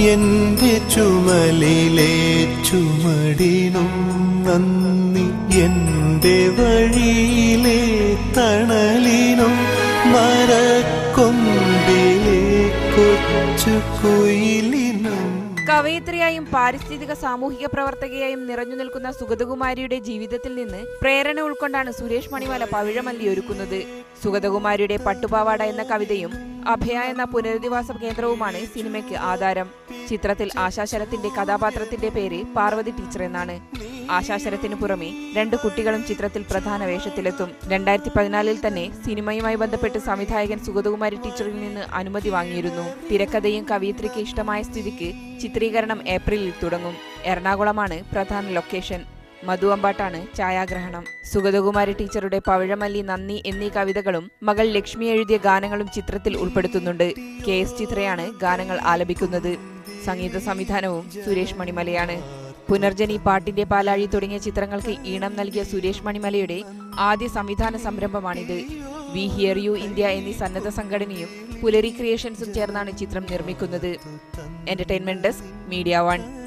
എന്റെ ചുമലിലെ ചുമടിനും നന്ദി എന്റെ വഴിയിലെ തണലിനും. മരക്കൊമ്പിലെ കൊച്ചു കുയിലിനും. കവയിത്രിയായും പാരിസ്ഥിതിക സാമൂഹിക പ്രവർത്തകയായും നിറഞ്ഞു നിൽക്കുന്ന സുഗതകുമാരിയുടെ ജീവിതത്തിൽ നിന്ന് പ്രേരണ ഉൾക്കൊണ്ടാണ് സുരേഷ് മണിമല പവിഴമല്ലി ഒരുക്കുന്നത്. സുഗതകുമാരിയുടെ പട്ടുപാവാട എന്ന കവിതയും അഭയ എന്ന പുനരധിവാസ കേന്ദ്രവുമാണ് സിനിമയ്ക്ക് ആധാരം. ചിത്രത്തിൽ ആശാശരത്തിന്റെ കഥാപാത്രത്തിന്റെ പേര് പാർവതി ടീച്ചർ എന്നാണ്. ആശാശരത്തിനു പുറമെ രണ്ട് കുട്ടികളും ചിത്രത്തിൽ പ്രധാന വേഷത്തിലെത്തും. രണ്ടായിരത്തി പതിനാലിൽ തന്നെ സിനിമയുമായി ബന്ധപ്പെട്ട് സംവിധായകൻ സുഗതകുമാരി ടീച്ചറിൽ നിന്ന് അനുമതി വാങ്ങിയിരുന്നു. തിരക്കഥയും കവിയത്രിക്ക് ഇഷ്ടമായ സ്ഥിതിക്ക് ചിത്രീകരണം ഏപ്രിലിൽ തുടങ്ങും. എറണാകുളമാണ് പ്രധാന ലൊക്കേഷൻ. മധു അമ്പാട്ടാണ് ഛായാഗ്രഹണം. സുഗതകുമാരി ടീച്ചറുടെ പവിഴമല്ലി നന്ദി എന്നീ കവിതകളും മകൾ ലക്ഷ്മി എഴുതിയ ഗാനങ്ങളും ചിത്രത്തിൽ ഉൾപ്പെടുത്തുന്നുണ്ട്. കെ എസ് ചിത്രയാണ് ഗാനങ്ങൾ ആലപിക്കുന്നത്. സംഗീത സംവിധാനവും സുരേഷ് മണിമലയാണ്. പുനർജനി പാട്ടിന്റെ പാലാഴി തുടങ്ങിയ ചിത്രങ്ങൾക്ക് ഈണം നൽകിയ സുരേഷ് മണിമലയുടെ ആദ്യ സംവിധാന സംരംഭമാണിത്. വി ഹിയർ യു ഇന്ത്യ എന്നീ സന്നദ്ധ സംഘടനയും പുലരി ക്രിയേഷൻസും ചേർന്നാണ് ചിത്രം നിർമ്മിക്കുന്നത്. Entertainment desk media one.